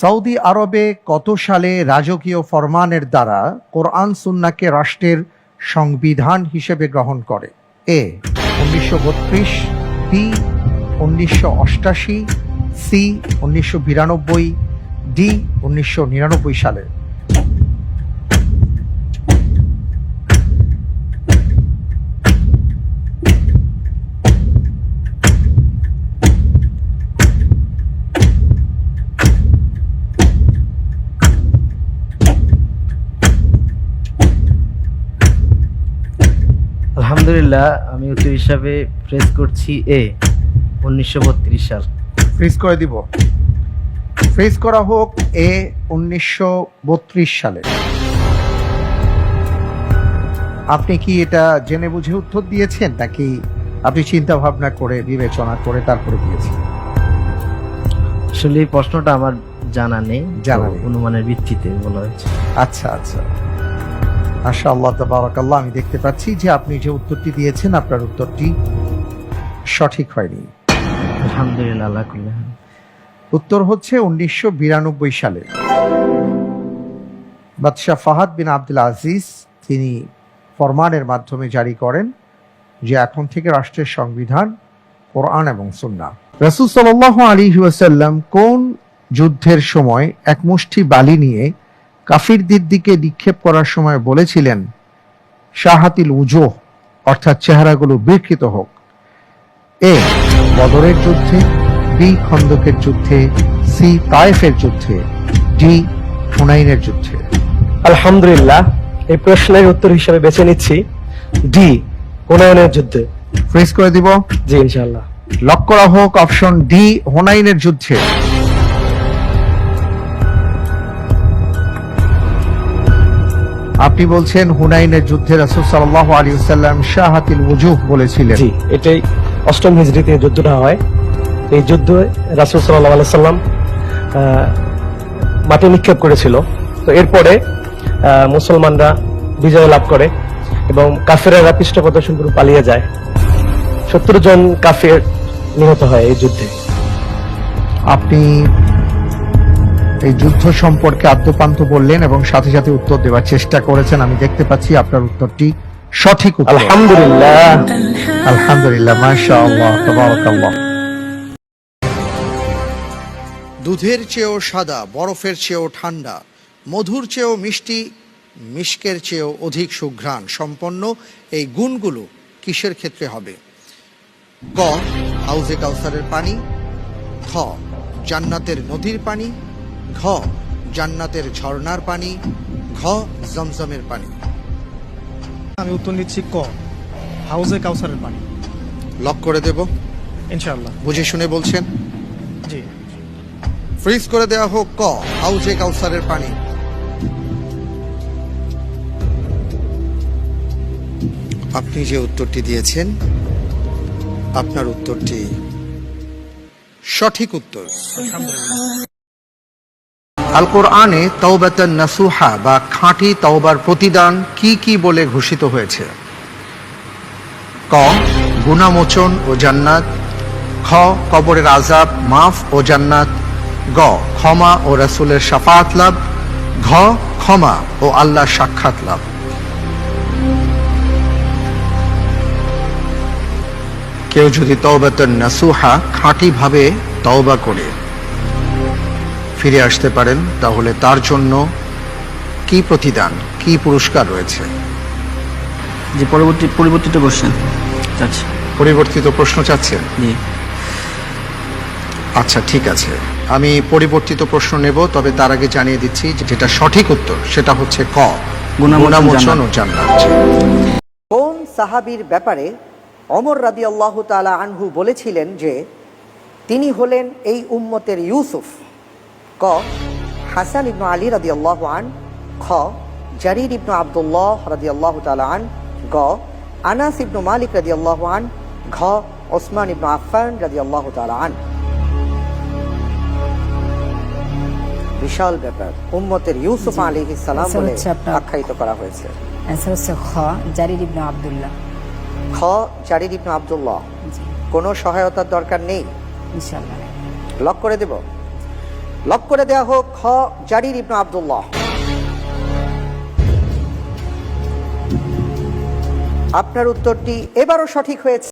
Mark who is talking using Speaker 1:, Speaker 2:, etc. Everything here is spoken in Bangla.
Speaker 1: সৌদি আরবে কত সালে রাজকীয় ফরমানের দ্বারা কোরআন সুন্নাকে রাষ্ট্রের সংবিধান হিসেবে গ্রহণ করে? এ, উনিশশো বত্রিশ, বি, উনিশশো অষ্টাশি, সি, উনিশশো বিরানব্বই, ডি, উনিশশো নিরানব্বই সালে।
Speaker 2: আলহামদুলিল্লাহ আমি উত্তর হিসাবে প্রেস করছি এ উনিশশো বত্রিশ সাল।
Speaker 1: ফ্রিজ করে দিব। ফ্রিজ করা হোক এ উনিশশো বত্রিশ সালে। আপনি কি এটা জেনে বুঝে উত্তর দিয়েছেন নাকি আপনি চিন্তা ভাবনা করে বিবেচনা করে তারপরে দিয়েছেন?
Speaker 2: আসলে এই প্রশ্নটা আমার জানা নেই
Speaker 1: জানা নেই।
Speaker 2: অনুমানের ভিত্তিতে বলা হয়েছে।
Speaker 1: আচ্ছা আচ্ছা। মাশা আল্লাহ তাবারাকাল্লাহ আমি দেখতে পাচ্ছি যে আপনি যে উত্তরটি দিয়েছেন আপনার উত্তরটি সঠিক হয়নি।
Speaker 2: আলহামদুলিল্লাহ
Speaker 1: উত্তর হচ্ছে উনিশশো বিরানব্বই সালে। বাদশাহ ফাহাদ বিন আব্দুল আজিজ তিনি ফরমানের মাধ্যমে জারি করেন যে এখন থেকে রাষ্ট্রের সংবিধান কোরআন এবং সুন্না রাসূল সাল্লাল্লাহু আলাইহি ওয়াসাল্লাম কোন যুদ্ধের সময় এক মুষ্টি বালি নিয়ে কাফিরদের দিকে নিক্ষেপ করার সময় বলেছিলেন শাহাতিল উজোহ অর্থাৎ চেহারাগুলো বিকৃত হোক। এ বদরের যুদ্ধে বি খন্দকের যুদ্ধে সি তায়েফের যুদ্ধে ডি হুনাইনের যুদ্ধে।
Speaker 3: আলহামদুলিল্লাহ এই প্রশ্নের উত্তর হিসেবে বেছে নিচ্ছি ডি হুনায়নের যুদ্ধে।
Speaker 1: ফ্রিজ করে দিব?
Speaker 3: জি ইনশাআল্লাহ।
Speaker 1: লক করা হোক অপশন ডি হুনাইনের যুদ্ধে। আপনি বলছেন হুনাইনের যুদ্ধে রাসূল সাল্লাল্লাহু আলাইহি ওয়াসাল্লাম শাহাতিল উজুহ বলেছিলেন।
Speaker 3: জি এটাই অষ্টম হিজড়িতে যুদ্ধটা হয়। এই যুদ্ধ রাসুল সাল্লাহ আলাই সাল্লাম মাটি নিক্ষেপ করেছিল। তো এরপরে মুসলমানরা বিজয় লাভ করে এবং কাফেরেরা পৃষ্ঠপ্রদর্শন করে পালিয়ে যায়। সত্তর জন কাফের নিহত হয় এই যুদ্ধে।
Speaker 1: আপনি এই যুদ্ধ সম্পর্কে আদ্যপান্ত বললেন এবং সাথে সাথে উত্তর দেওয়ার চেষ্টা করেছেন। আমি দেখতে পাচ্ছি আপনার উত্তরটি সঠিক উত্তর।
Speaker 3: আলহামদুলিল্লাহ।
Speaker 1: আলহামদুলিল্লাহ মাশাআল্লাহ তাবারাকাল্লাহ। দুধের চেয়েও সাদা বরফের চেয়েও ঠান্ডা মধুর চেয়েও মিষ্টি মিষ্কের চেয়েও অধিক সুঘ্রাণ সম্পন্ন এই গুণগুলো কিসের ক্ষেত্রে হবে? ক হাউজে কাউসারের পানি খ জান্নাতের নদীর পানি ঘ জান্নাতের ঝর্ণার পানি ঘ জমজমের পানি।
Speaker 4: আমি উত্তর নিচ্ছি ক হাউজে কাউসারের পানি।
Speaker 1: লক করে দেব।
Speaker 4: ইনশাআল্লাহ।
Speaker 1: বুঝে শুনে বলছেন?
Speaker 4: জি।
Speaker 1: ফ্রিজ করে দেওয়া হোক ক হাউজে কাউসারের পানি। আপনি যে উত্তরটি দিয়েছেন আপনার উত্তরটি সঠিক উত্তর। আল কোরআনে তওবাতান নাসুহা বা খাঁটি তওবার প্রতিদান কি কি বলে ঘোষিত হয়েছে? ক. গুনামোচন ও জান্নাত। খ. কবরের আজাব মাফ ও জান্নাত। গ. ক্ষমা ও রাসূলের শাফাত লাভ। ঘ. ক্ষমা ও আল্লাহর সাক্ষাৎ লাভ। কেউ যদি তওবাতান নাসুহা খাঁটি ভাবে তওবা করে ফিরে আসতে পারেন তাহলে তার জন্য কি প্রতিদান কি পুরস্কার রয়েছে?
Speaker 5: যে পরবর্তী পরিবর্তিত কোশ্চেন আচ্ছা
Speaker 1: পরিবর্তিত প্রশ্ন চাচ্ছেন?
Speaker 5: জি।
Speaker 1: আচ্ছা ঠিক আছে। আমি পরিবর্তিত প্রশ্ন নেব তবে তার আগে জানিয়ে দিচ্ছি যে যেটা সঠিক উত্তর সেটা হচ্ছে ক।
Speaker 5: গুণামোচন
Speaker 1: ও।
Speaker 5: জান্নাত।
Speaker 6: কোন সাহাবীর ব্যাপারে অমর রাদি আল্লাহ তালা আনহু বলেছিলেন যে তিনি হলেন এই উম্মতের ইউসুফ। ক হাসান ইবনু আলী রাদি আল্লাহ আন খ জারির ইবনু আবদুল্লাহ রাদি আল্লাহ আন গ আনাস ইবনু মালিক রাদি আল্লাহ আন ঘ ওসমান ইবনু আফফান রাদি আল্লাহ আন। বিশাল ব্যাপার। উম্মতের ইউসুফ আলী সালাম
Speaker 7: আচ্ছা,
Speaker 6: বলে আখ্যায়িত করা হয়েছে।
Speaker 7: অ্যান্সার হচ্ছে খ জারির ইবনে আব্দুল্লাহ।
Speaker 6: খ জারির ইবনু আবদুল্লাহ। কোনো সহায়তার দরকার নেই।
Speaker 7: ইনশাআল্লাহ।
Speaker 6: লক করে দেব?
Speaker 1: লক করে দেয়া হোক খ জারির ইবনু আবদুল্লাহ। আপনার উত্তরটি এবারও সঠিক হয়েছে।